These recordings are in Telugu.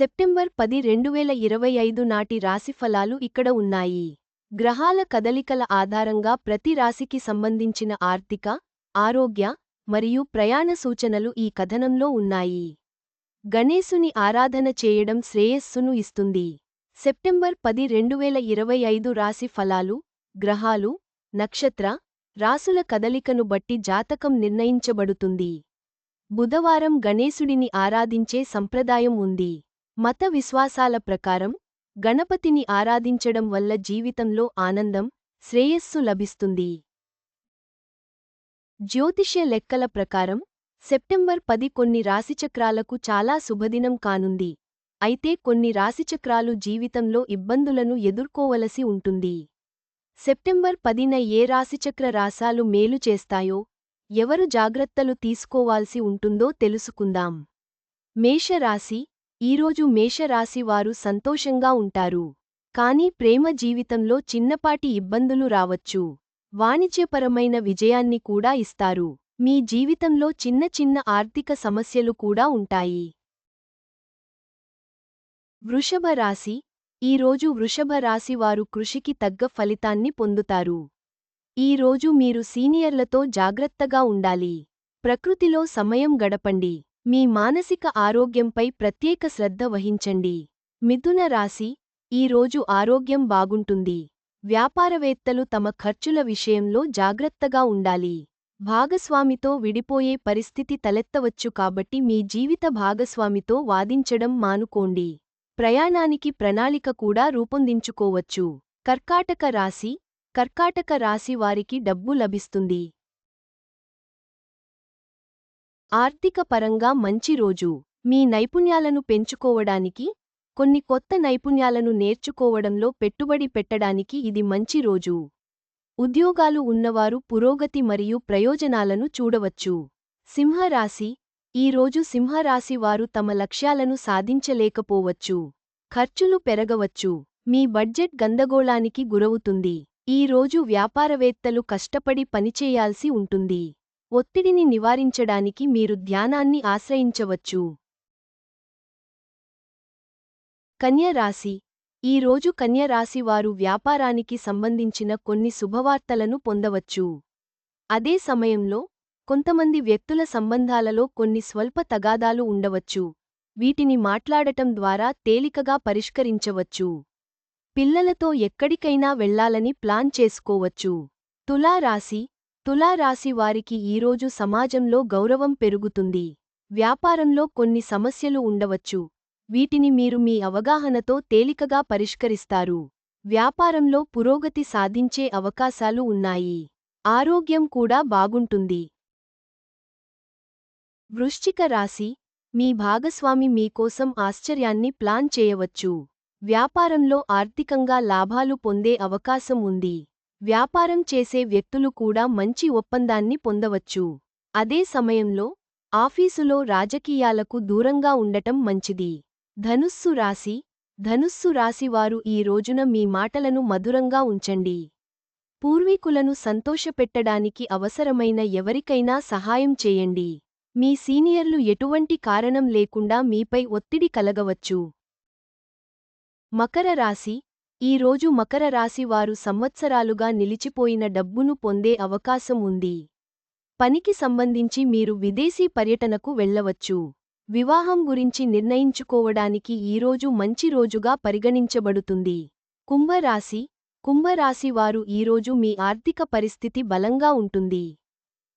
సెప్టెంబర్ పది రెండువేల ఇరవై ఐదు నాటి రాశిఫలాలు ఇక్కడ ఉన్నాయి. గ్రహాల కదలికల ఆధారంగా ప్రతి రాశికి సంబంధించిన ఆర్థిక ఆరోగ్య మరియు ప్రయాణ సూచనలు ఈ కథనంలో ఉన్నాయి. గణేశుని ఆరాధన చేయడం శ్రేయస్సును ఇస్తుంది. సెప్టెంబర్ పది రెండువేల ఇరవై ఐదు రాశి ఫలాలు గ్రహాలు నక్షత్ర రాసుల కదలికను బట్టి జాతకం నిర్ణయించబడుతుంది. బుధవారం గణేశుడిని ఆరాధించే సంప్రదాయం ఉంది. మత విశ్వాసాల ప్రకారం గణపతిని ఆరాధించడం వల్ల జీవితంలో ఆనందం శ్రేయస్సు లభిస్తుంది. జ్యోతిష్య లెక్కల ప్రకారం సెప్టెంబర్ పది కొన్ని రాశిచక్రాలకు చాలా శుభదినం కానుంది. అయితే కొన్ని రాశిచక్రాలు జీవితంలో ఇబ్బందులను ఎదుర్కోవలసి ఉంటుంది. సెప్టెంబర్ పదిన ఏ రాశిచక్ర రాశాలు మేలు చేస్తాయో ఎవరు జాగ్రత్తలు తీసుకోవాల్సి ఉంటుందో తెలుసుకుందాం. మేషరాశి ఈరోజు మేషరాశి వారు సంతోషంగా ఉంటారు. కానీ ప్రేమ జీవితంలో చిన్నపాటి ఇబ్బందులు రావచ్చు. వాణిజ్యపరమైన విజయాన్ని కూడా ఇస్తారు. మీ జీవితంలో చిన్న చిన్న ఆర్థిక సమస్యలు కూడా ఉంటాయి. వృషభ రాశి. ఈరోజు వృషభ రాశి వారు కృషికి తగ్గ ఫలితాన్ని పొందుతారు. ఈరోజు మీరు సీనియర్లతో జాగ్రత్తగా ఉండాలి. ప్రకృతిలో సమయం గడపండి. మీ మానసిక ఆరోగ్యంపై ప్రత్యేక శ్రద్ధ వహించండి. మిథున రాశి ఈరోజు ఆరోగ్యం బాగుంటుంది. వ్యాపారవేత్తలు తమ ఖర్చుల విషయంలో జాగ్రత్తగా ఉండాలి. భాగస్వామితో విడిపోయే పరిస్థితి తలెత్తవచ్చు కాబట్టి మీ జీవిత భాగస్వామితో వాదించడం మానుకోండి. ప్రయాణానికి ప్రణాళిక కూడా రూపొందించుకోవచ్చు. కర్కాటక రాశి కర్కాటక రాశి వారికి డబ్బు లభిస్తుంది. ఆర్థిక పరంగా మంచి రోజు. మీ నైపుణ్యాలను పెంచుకోవడానికి కొన్ని కొత్త నైపుణ్యాలను నేర్చుకోవడంలో పెట్టుబడి పెట్టడానికి ఇది మంచి రోజు. ఉద్యోగాలు ఉన్నవారు పురోగతి మరియు ప్రయోజనాలను చూడవచ్చు. సింహరాశి. ఈరోజు సింహరాశి వారు తమ లక్ష్యాలను సాధించలేకపోవచ్చు. ఖర్చులు పెరగవచ్చు. మీ బడ్జెట్ గందగోళానికి గురవుతుంది. ఈ రోజు వ్యాపారవేత్తలు కష్టపడి పనిచేయాల్సి ఉంటుంది. ఒత్తిడిని నివారించడానికి మీరు ధ్యానాన్ని ఆశ్రయించవచ్చు. కన్యరాశి ఈరోజు కన్యరాశి వారు వ్యాపారానికి సంబంధించిన కొన్ని శుభవార్తలను పొందవచ్చు. అదే సమయంలో కొంతమంది వ్యక్తుల సంబంధాలలో కొన్ని స్వల్ప తగాదాలు ఉండవచ్చు. వీటిని మాట్లాడటం ద్వారా తేలికగా పరిష్కరించవచ్చు. పిల్లలతో ఎక్కడికైనా వెళ్ళాలని ప్లాన్ చేసుకోవచ్చు. తులారాశి. తులారాశి వారికి ఈరోజు సమాజంలో గౌరవం పెరుగుతుంది. వ్యాపారంలో కొన్ని సమస్యలు ఉండవచ్చు. వీటిని మీరు మీ అవగాహనతో తేలికగా పరిష్కరిస్తారు. వ్యాపారంలో పురోగతి సాధించే అవకాశాలు ఉన్నాయి. ఆరోగ్యం కూడా బాగుంటుంది. వృశ్చిక రాశి మీ భాగస్వామి మీకోసం ఆశ్చర్యాన్ని ప్లాన్ చేయవచ్చు. వ్యాపారంలో ఆర్థికంగా లాభాలు పొందే అవకాశం ఉంది. వ్యాపారం చేసే వ్యక్తులు కూడా మంచి ఒప్పందాన్ని పొందవచ్చు. అదే సమయంలో ఆఫీసులో రాజకీయాలకు దూరంగా ఉండటం మంచిది. ధనుస్సు రాశి ధనుస్సు రాశివారు ఈ రోజున మీ మాటలను మధురంగా ఉంచండి. పూర్వీకులను సంతోషపెట్టడానికి అవసరమైన ఎవరికైనా సహాయం చేయండి. మీ సీనియర్లు ఎటువంటి కారణం లేకుండా మీపై ఒత్తిడి కలగవచ్చు. మకర రాశి ఈ రోజు మకర రాశి వారు సంవత్సరాలుగా నిలిచిపోయిన డబ్బును పొందే అవకాశం ఉంది. పనికి సంబంధించి మీరు విదేశీ పర్యటనకు వెళ్ళవచ్చు వివాహం గురించి నిర్ణయించుకోవడానికి ఈరోజు మంచి రోజుగా పరిగణించబడుతుంది. కుంభరాశి కుంభరాశి వారు ఈరోజు మీ ఆర్థిక పరిస్థితి బలంగా ఉంటుంది.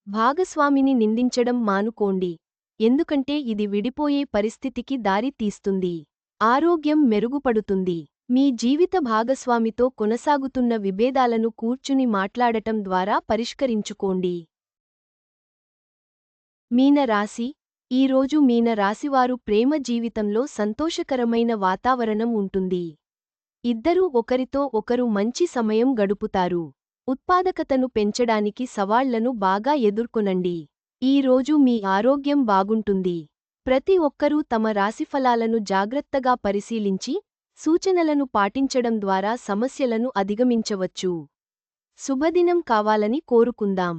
భాగస్వామిని నిందించడం మానుకోండి. ఎందుకంటే ఇది విడిపోయే పరిస్థితికి దారి తీస్తుంది ఆరోగ్యం మెరుగుపడుతుంది. మీ జీవిత భాగస్వామితో కొనసాగుతున్న విభేదాలను కూర్చుని మాట్లాడటం ద్వారా పరిష్కరించుకోండి. మీన రాశి ఈరోజు మీన రాశివారు ప్రేమ జీవితంలో సంతోషకరమైన వాతావరణం ఉంటుంది. ఇద్దరూ ఒకరితో ఒకరు మంచి సమయం గడుపుతారు. ఉత్పాదకతను పెంచడానికి సవాళ్ళను బాగా ఎదుర్కొనండి. ఈ రోజు మీ ఆరోగ్యం బాగుంటుంది. ప్రతి ఒక్కరూ తమ రాశిఫలాలను జాగ్రత్తగా పరిశీలించి సూచనలను పాటించడం ద్వారా సమస్యలను అధిగమించవచ్చు. శుభదినం కావాలని కోరుకుందాం.